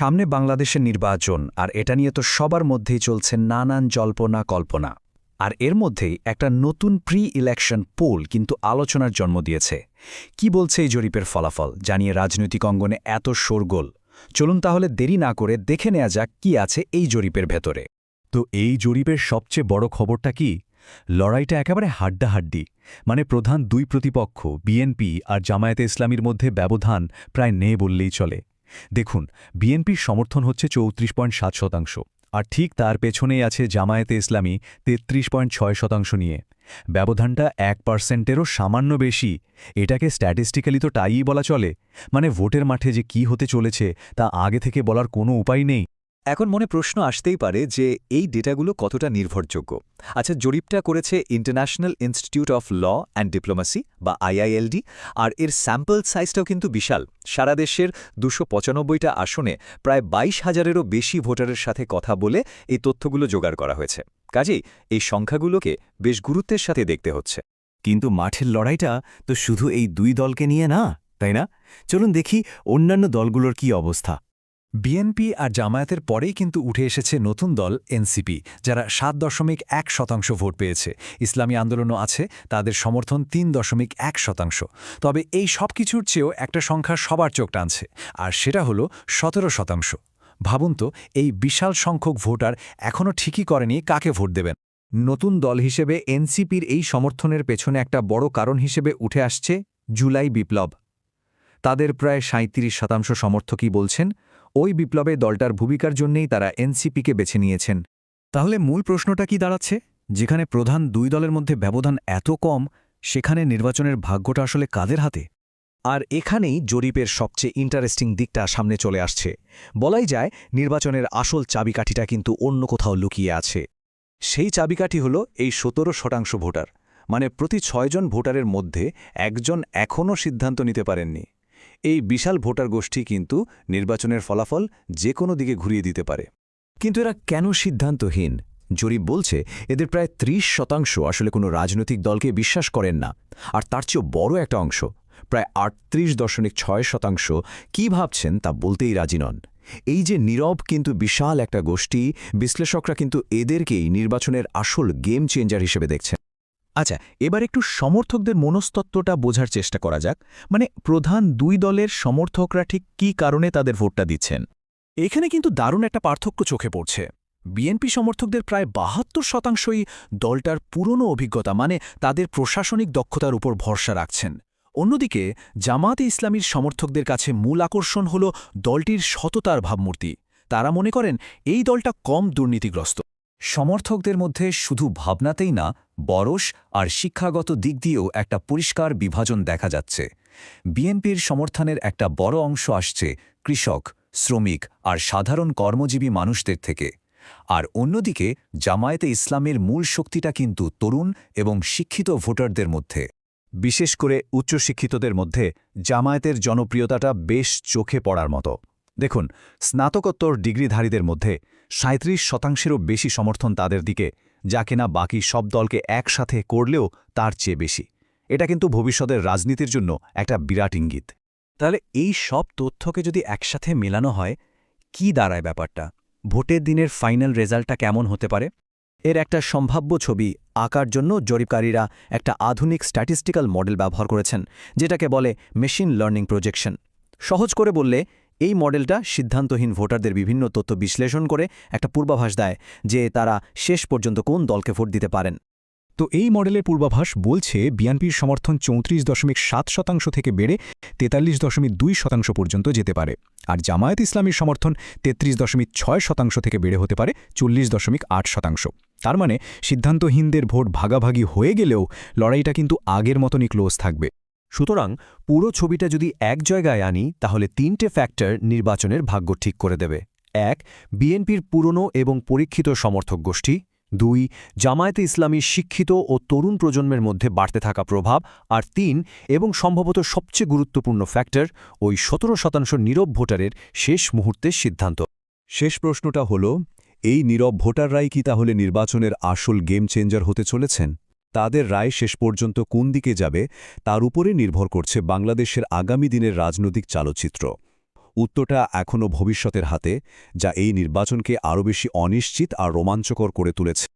সামনে বাংলাদেশের নির্বাচন, আর এটা নিয়ে তো সবার মধ্যেই চলছে নানান জল্পনা কল্পনা। আর এর মধ্যেই একটা নতুন প্রি ইলেকশন পোল কিন্তু আলোচনার জন্ম দিয়েছে। কি বলছে এই জরিপের ফলাফল? জানিয়ে রাজনৈতিক অঙ্গনে এত শোরগোল। চলুন তাহলে দেরি না করে দেখে নেওয়া যাক কি আছে এই জরিপের ভেতরে। তো এই জরিপের সবচেয়ে বড় খবরটা কি? লড়াইটা একেবারে হাড্ডাহাড্ডি। মানে প্রধান দুই প্রতিপক্ষ, বিএনপি আর জামায়াতে ইসলামীর মধ্যে ব্যবধান প্রায় নেই বললেই চলে। দেখুন, বিএনপির সমর্থন হচ্ছে চৌত্রিশ পয়েন্ট সাত শতাংশ, আর ঠিক তার পেছনেই আছে জামায়াতে ইসলামী তেত্রিশ পয়েন্ট ছয় শতাংশ নিয়ে। ব্যবধানটা এক পার্সেন্টেরও সামান্য বেশি, এটাকে স্ট্যাটিস্টিক্যালি তো টাইই বলা চলে মানে ভোটের মাঠে যে কি হতে চলেছে তা আগে থেকে বলার কোনো উপায় নেই। এখন মনে প্রশ্ন আসতেই পারে যে এই ডেটাগুলো কতটা নির্ভরযোগ্য। আচ্ছা জরিপটা করেছে international institute of law and diplomacy বা আইআইএলডি আর এর স্যাম্পল সাইজটাও কিন্তু বিশাল। সারা দেশের দুশো পঁচানব্বইটা আসনে প্রায় বাইশ হাজারেরও বেশি ভোটারের সাথে কথা বলে এই তথ্যগুলো জোগাড় করা হয়েছে। কাজেই এই সংখ্যাগুলোকে বেশ গুরুত্বের সাথে দেখতে হচ্ছে। কিন্তু মাঠের লড়াইটা তো শুধু এই দুই দলকে নিয়ে না, তাই না? চলুন দেখি অন্যান্য দলগুলোর কি অবস্থা। বিএনপি আর জামায়াতের পরেই কিন্তু উঠে এসেছে নতুন দল এনসিপি, যারা সাত দশমিক এক শতাংশ ভোট পেয়েছে। ইসলামী আন্দোলনও আছে, তাদের সমর্থন তিন দশমিক এক শতাংশ। তবে এই সব কিছুর চেয়েও একটা সংখ্যা সবার চোখ টানছে, আর সেটা হলো সতেরো শতাংশ। ভাবুন তো, এই বিশাল সংখ্যক ভোটার এখনও ঠিকই করেনি কাকে ভোট দেবেন। নতুন দল হিসেবে এনসিপির এই সমর্থনের পেছনে একটা বড় কারণ হিসেবে উঠে আসছে জুলাই বিপ্লব। তাদের প্রায় সাঁত্রিশ শতাংশ সমর্থকই বলছেন ওই বিপ্লবে দলটার ভূমিকার জন্যেই তারা এনসিপিকে বেছে নিয়েছেন। তাহলে মূল প্রশ্নটা কি দাঁড়াচ্ছে? যেখানে প্রধান দুই দলের মধ্যে ব্যবধান এত কম, সেখানে নির্বাচনের ভাগ্যটা আসলে কাদের হাতে? আর এখানেই জরিপের সবচেয়ে ইন্টারেস্টিং দিকটা সামনে চলে আসছে। বলাই যায়, নির্বাচনের আসল চাবিকাঠিটা কিন্তু অন্য কোথাও লুকিয়ে আছে। সেই চাবিকাঠি হল এই সতেরো শতাংশ ভোটার। মানে প্রতি ছয়জন ভোটারের মধ্যে একজন এখনও সিদ্ধান্ত নিতে পারেননি। এই বিশাল ভোটার গোষ্ঠী কিন্তু নির্বাচনের ফলাফল যে কোনো দিকে ঘুরিয়ে দিতে পারে। কিন্তু এরা কেন সিদ্ধান্তহীন? জরিপ বলছে, এদের প্রায় ৩০ শতাংশ আসলে কোনো রাজনৈতিক দলকে বিশ্বাস করেন না। আর তার চেয়েও বড় একটা অংশ, প্রায় আটত্রিশ দশমিক ছয় শতাংশ কি ভাবছেন তা বলতেই রাজি নন। এই যে নীরব কিন্তু বিশাল একটা গোষ্ঠী, বিশ্লেষকরা কিন্তু এদেরকেই নির্বাচনের আসল গেম চেঞ্জার হিসেবে দেখছেন। আচ্ছা এবার একটু সমর্থকদের মনস্তত্ত্বটা বোঝার চেষ্টা করা যাক। মানে প্রধান দুই দলের সমর্থকরা ঠিক কী কারণে তাদের ভোটটা দিচ্ছেন? এখানে কিন্তু দারুণ একটা পার্থক্য চোখে পড়ছে। বিএনপি সমর্থকদের প্রায় বাহাত্তর শতাংশই দলটার পুরনো অভিজ্ঞতা মানে তাদের প্রশাসনিক দক্ষতার উপর ভরসা রাখছেন। অন্যদিকে জামাতে ইসলামীর সমর্থকদের কাছে মূল আকর্ষণ হল দলটির সততার ভাবমূর্তি। তারা মনে করেন এই দলটা কম দুর্নীতিগ্রস্ত। সমর্থকদের মধ্যে শুধু ভাবনাতেই না, বরস আর শিক্ষাগত দিক দিয়েও একটা পরিষ্কার বিভাজন দেখা যাচ্ছে। বিএনপির সমর্থনের একটা বড় অংশ আসছে কৃষক, শ্রমিক আর সাধারণ কর্মজীবী মানুষদের থেকে। আর অন্যদিকে, জামায়াতে ইসলামের মূল শক্তিটা কিন্তু তরুণ এবং শিক্ষিত ভোটারদের মধ্যে। বিশেষ করে উচ্চশিক্ষিতদের মধ্যে জামায়াতের জনপ্রিয়তাটা বেশ চোখে পড়ার মতো। দেখুন, স্নাতকোত্তর ডিগ্রিধারীদের মধ্যে সাঁত্রিশ শতাংশেরও বেশি সমর্থন তাদের দিকে, যা কিনা বাকি সব দলকে একসাথে করলেও তার চেয়ে বেশি। এটা কিন্তু ভবিষ্যতের রাজনীতির জন্য একটা বিরাট ইঙ্গিত। তাহলে এই সব তথ্যকে যদি একসাথে মেলানো হয়, কি দাঁড়ায় ব্যাপারটা? ভোটের দিনের ফাইনাল রেজাল্টটা কেমন হতে পারে? এর একটা সম্ভাব্য ছবি আঁকার জন্য জরিপকারীরা একটা আধুনিক স্ট্যাটিস্টিক্যাল মডেল ব্যবহার করেছেন, যেটাকে বলে মেশিন লার্নিং প্রজেকশন। সহজ করে বললে এই মডেলটা সিদ্ধান্তহীন ভোটারদের বিভিন্ন তথ্য বিশ্লেষণ করে একটা পূর্বাভাস দেয় যে তারা শেষ পর্যন্ত কোন দলকে ভোট দিতে পারেন। তো এই মডেলের পূর্বাভাস বলছে, বিএনপির সমর্থন চৌত্রিশ দশমিক সাত শতাংশ থেকে বেড়ে তেতাল্লিশ দশমিক দুই শতাংশ পর্যন্ত যেতে পারে। আর জামায়াত ইসলামীর সমর্থন তেত্রিশ দশমিক ছয় শতাংশ থেকে বেড়ে হতে পারে চল্লিশ দশমিক আট শতাংশ। তার মানে সিদ্ধান্তহীনদের ভোট ভাগাভাগি হয়ে গেলেও লড়াইটা কিন্তু আগের মতনই ক্লোজ থাকবে। সুতরাং পুরো ছবিটা যদি এক জায়গায় আনি, তাহলে তিনটে ফ্যাক্টর নির্বাচনের ভাগ্য ঠিক করে দেবে। এক, বিএনপির পুরনো এবং পরীক্ষিত সমর্থক গোষ্ঠী। দুই, জামায়াতে ইসলামী শিক্ষিত ও তরুণ প্রজন্মের মধ্যে বাড়তে থাকা প্রভাব। আর তিন, এবং সম্ভবত সবচেয়ে গুরুত্বপূর্ণ ফ্যাক্টর ওই সতেরো শতাংশ নীরব ভোটারের শেষ মুহূর্তের সিদ্ধান্ত। শেষ প্রশ্নটা হল, এই নীরব ভোটাররাই কি তাহলে নির্বাচনের আসল গেম চেঞ্জার হতে চলেছেন? তাদের রায় শেষ পর্যন্ত কোন দিকে যাবে তার উপরে নির্ভর করছে বাংলাদেশের আগামী দিনের রাজনৈতিক চালচিত্র। উত্তরটা এখনও ভবিষ্যতের হাতে, যা এই নির্বাচনকে আরও বেশি অনিশ্চিত আর রোমাঞ্চকর করে তুলেছে।